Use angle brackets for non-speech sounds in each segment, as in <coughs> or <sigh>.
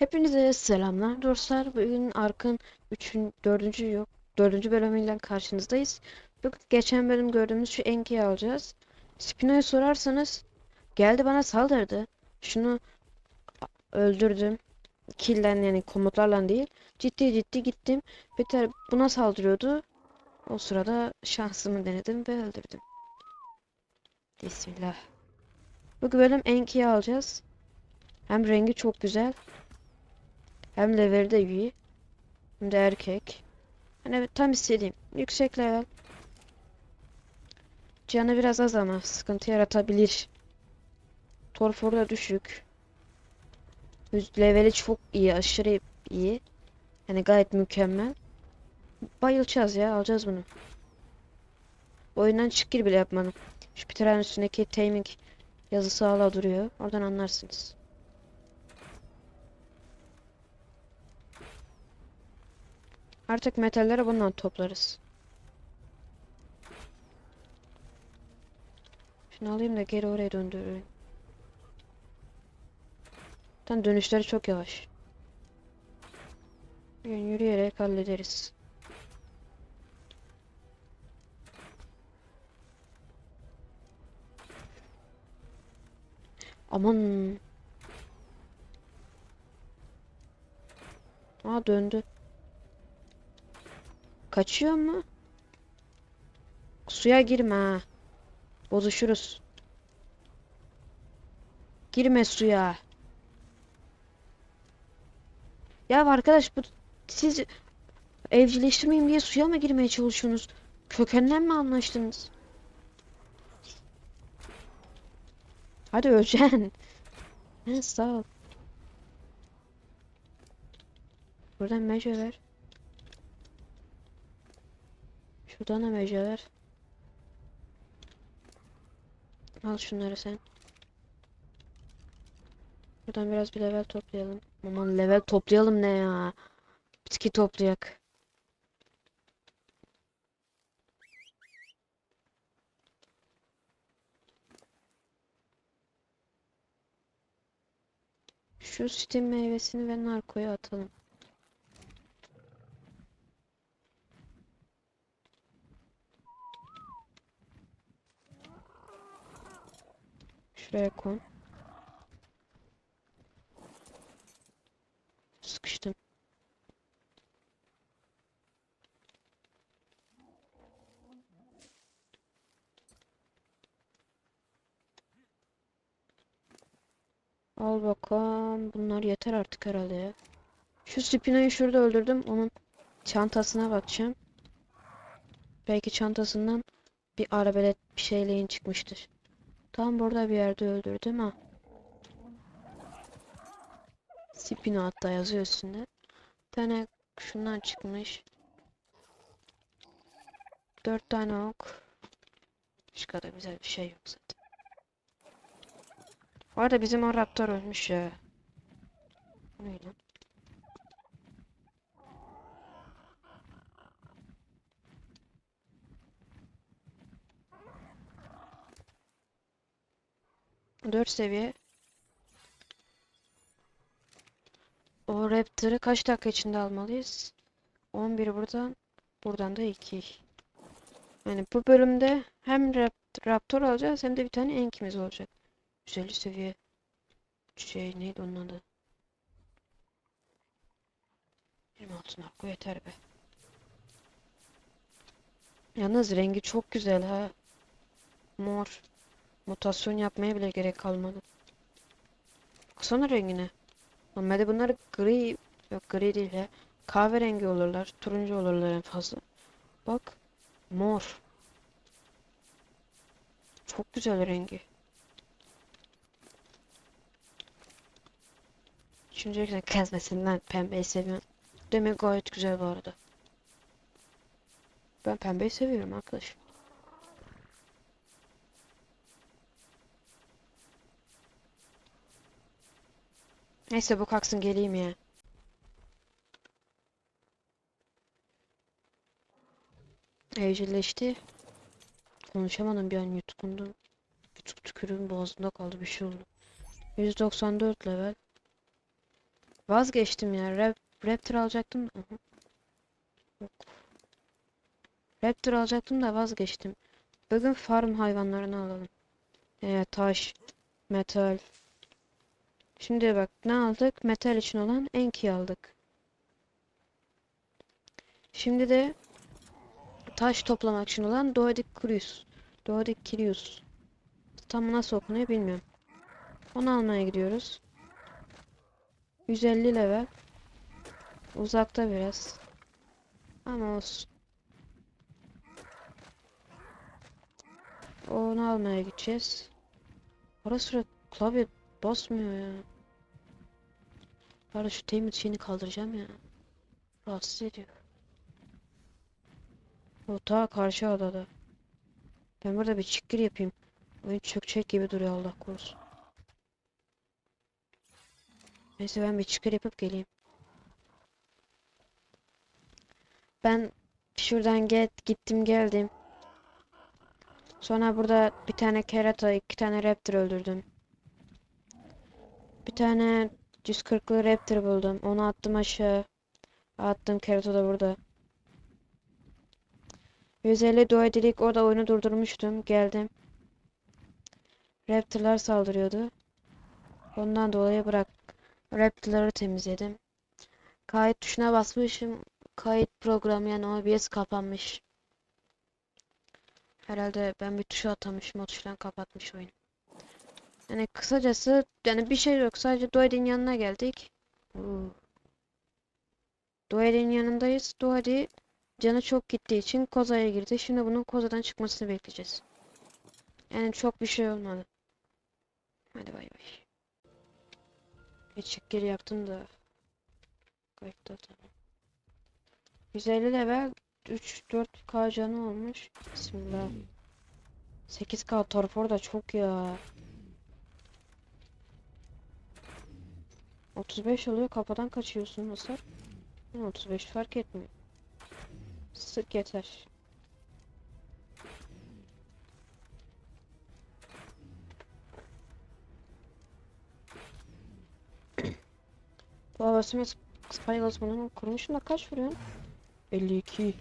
Hepinize selamlar dostlar. Bugün Ark'ın 3. 4. yok 4. bölümüyle karşınızdayız. Bugün geçen bölüm gördüğümüz şu Enki'yi alacağız. Spino'yu sorarsanız geldi bana saldırdı. Şunu öldürdüm. Killen yani komutlarla değil. Ciddi ciddi gittim. Peter buna saldırıyordu. O sırada şansımı denedim ve öldürdüm. Bismillah. Bu bölüm Enki'yi alacağız. Hem rengi çok güzel. Hem leveli de iyi. Hem de erkek. Hani tam istediğim. Yüksek level. Canı biraz az ama sıkıntı yaratabilir. Torfor da düşük. Leveli çok iyi. Aşırı iyi. Yani gayet mükemmel. Bayılacağız ya. Alacağız bunu. Oyundan çık gir bile yapmadım. Şu Peter'ın üstündeki taming yazısı hala duruyor. Oradan anlarsınız. Artık metalleri bundan toplarız. Şunu alayım da geri oraya döndüreyim. Zaten dönüşleri çok yavaş. Bugün yürüyerek hallederiz. Aman. Aa döndü. Kaçıyor mu? Suya girme ha. Bozuşuruz. Girme suya. Ya arkadaş bu siz evcilleştirmeyeyim diye suya mı girmeye çalışıyorsunuz? Kökenden mi anlaştınız? Hadi öleceksin. <laughs> Sağ ol. Buradan mece ver. Şuradan da mece ver. Al şunları sen. Buradan biraz bir level toplayalım. Aman level toplayalım ne ya? Bitki toplayak. Şu sütin meyvesini ve narkoyu atalım. Şuraya koy. Sıkıştım. Al bakalım. Bunlar yeter artık herhalde ya. Şu Spino'yu şurada öldürdüm. Onun çantasına bakacağım. Belki çantasından bir arabelet bir şeyleyin çıkmıştır. Tam burada bir yerde öldürdüm ha. Spino hatta yazıyor üstünde. Bir tane şundan çıkmış. Dört tane ok. Başka da güzel bir şey yok zaten. Bu arada bizim o raptor ölmüş ya. Neydi? 4 seviye. O Raptor'ı kaç dakika içinde almalıyız? 11 buradan. Buradan da 2. Yani bu bölümde hem Raptor alacağız hem de bir tane Enkimiz olacak. 150 seviye. Şey neydi onun adı? 26 narko yeter be. Yalnız rengi çok güzel ha. Mor. Mutasyon yapmaya bile gerek kalmadı. Baksana rengine. Normalde bunlar gri, yok gri değil ya. Kahverengi olurlar, turuncu olurlar en fazla. Bak, mor. Çok güzel rengi. Düşüneceksen kesmesinden pembeyi seviyorum. Demek gayet güzel bu arada. Ben pembeyi seviyorum arkadaş. Neyse bu kalksın geleyim ya. Evcilleşti. Konuşamadım bir an yutkundu. YouTube tükürüğüm boğazımda kaldı bir şey oldu. 194 level. Vazgeçtim ya. Rap, Raptor alacaktım. Yok. Raptor alacaktım da vazgeçtim. Bugün farm hayvanlarını alalım. Ee, taş, metal. Şimdi bak ne aldık? Metal için olan Enki aldık. Şimdi de taş toplamak için olan Doedik Curious. Doedik Curious. Tam nasıl okunuyor bilmiyorum. Onu almaya gidiyoruz. 150 level. Uzakta biraz. Ama olsun. Onu almaya gideceğiz. Ara sıra klavye basmıyor ya. Bari şu temizlik şeyini kaldıracağım ya. Rahatsız ediyor. O ta karşı adada. Ben burada bir çıkgir yapayım. Oyun çökecek gibi duruyor Allah korusun. Neyse ben bir çıkır yapıp geleyim. Ben şuradan get gittim geldim. Sonra burada bir tane kerata, iki tane raptor öldürdüm. Bir tane 140'lı raptor buldum. Onu attım aşağı. Attım kerata da burada. 150 duadilik orada oyunu durdurmuştum. Geldim. Raptorlar saldırıyordu. Ondan dolayı bırak. Raptorları temizledim. Kayıt tuşuna basmışım. Kayıt programı yani OBS kapanmış. Herhalde ben bir tuşa atamışım. O tuştan kapatmış oyunu. Yani kısacası yani bir şey yok. Sadece Doed'in yanına geldik. Oo. Doed'in yanındayız. Doedi canı çok gittiği için Koza'ya girdi. Şimdi bunun Koza'dan çıkmasını bekleyeceğiz. Yani çok bir şey olmadı. Hadi bay bay. Çık geri yaptım da. Kayıtta tamam. 150 level 3-4k canı olmuş. Bismillah. 8k torpor da çok ya. 35 oluyor kafadan kaçıyorsun hasar. Ha, 35 fark etmiyor. Sık yeter. <coughs> Bu havasıma Spyglass bunun kuruluşunda kaç vuruyor? 52.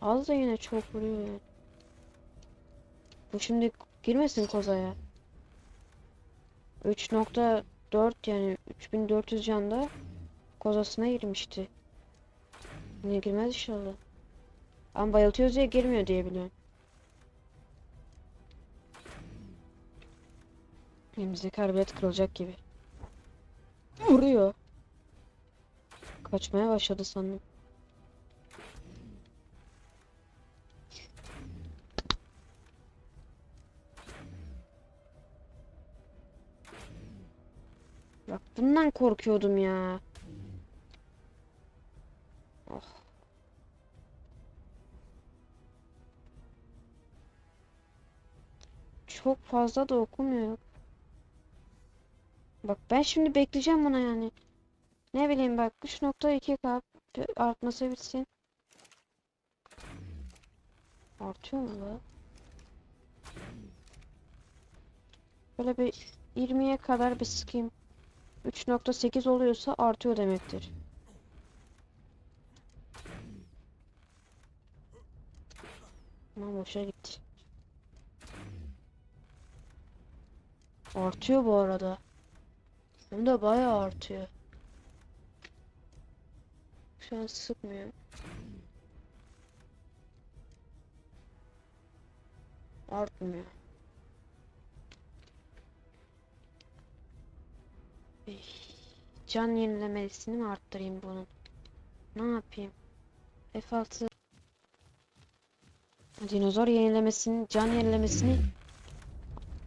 Az da yine çok vuruyor yani. Bu şimdi girmesin kozaya. 3.4 yani 3400 canda kozasına girmişti. Niye girmez inşallah. Ama bayıltıyoruz diye girmiyor diye biliyorum. Elimizdeki arbelet kırılacak gibi. Vuruyor. Kaçmaya başladı sandım. Bak bundan korkuyordum ya. Oh. Çok fazla da okumuyor. Bak ben şimdi bekleyeceğim buna yani. Ne bileyim bak 3.2k artması bitsin. Artıyor mu la? Böyle bir 20'ye kadar bir sıkayım. 3.8 oluyorsa artıyor demektir. Aman boşa gitti. Artıyor bu arada. Hem de bayağı artıyor. Şu an sıkmıyor. Artmıyor. Can yenilemesini mi arttırayım bunun? Ne yapayım? F6 Dinozor yenilemesini, can yenilemesini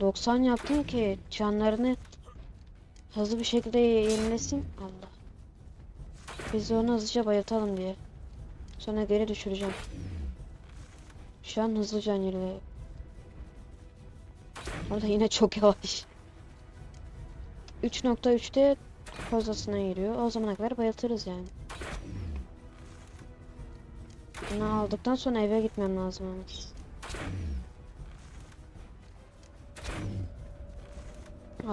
90 yaptım ki canlarını hızlı bir şekilde yenilesin. Allah. Biz onu hızlıca bayıltalım diye. Sonra geri düşüreceğim. Şu an hızlı can yenile. Orada yine çok yavaş. 3.3'te kozasına giriyor. O zamana kadar bayıltırız yani. Bunu aldıktan sonra eve gitmem lazım ama.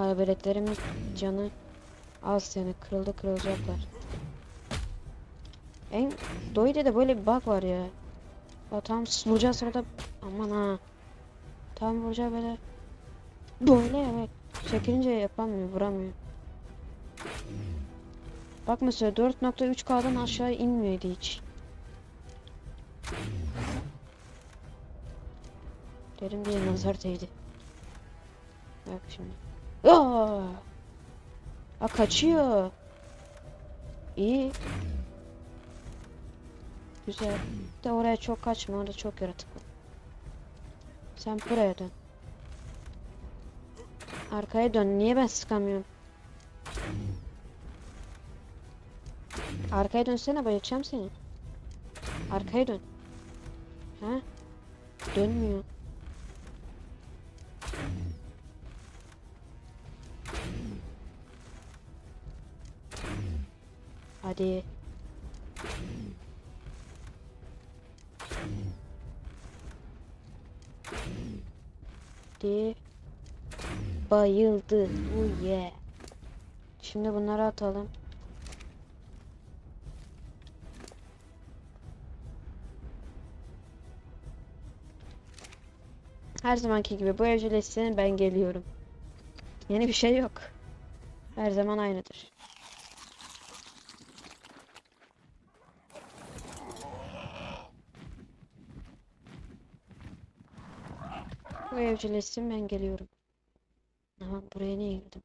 Arbeletlerimin canı az yani kırıldı kırılacaklar. En Doi'de de böyle bir bug var ya. Ya tam vuracağı sırada aman ha. Tam vuracağı böyle böyle evet. Çekilince yapamıyor, vuramıyor. Bak mesela 4.3K'dan aşağı inmiyordu hiç. Derin bir nazar değdi. Bak şimdi. Aa! Aa kaçıyor. İyi. Güzel. De oraya çok kaçma. Orada çok yaratık var. Sen buraya dön. Arkaya dön. Niye ben sıkamıyorum? Arkaya dönsene bayılacağım seni. Arkaya dön. Ha? Dönmüyor. Hadi. Hadi. Bayıldı. Oh yeah. Şimdi bunları atalım. Her zamanki gibi bu evcilleşsin ben geliyorum. Yeni bir şey yok. Her zaman aynıdır. Bu evcilleşsin ben geliyorum. Aha buraya niye girdim?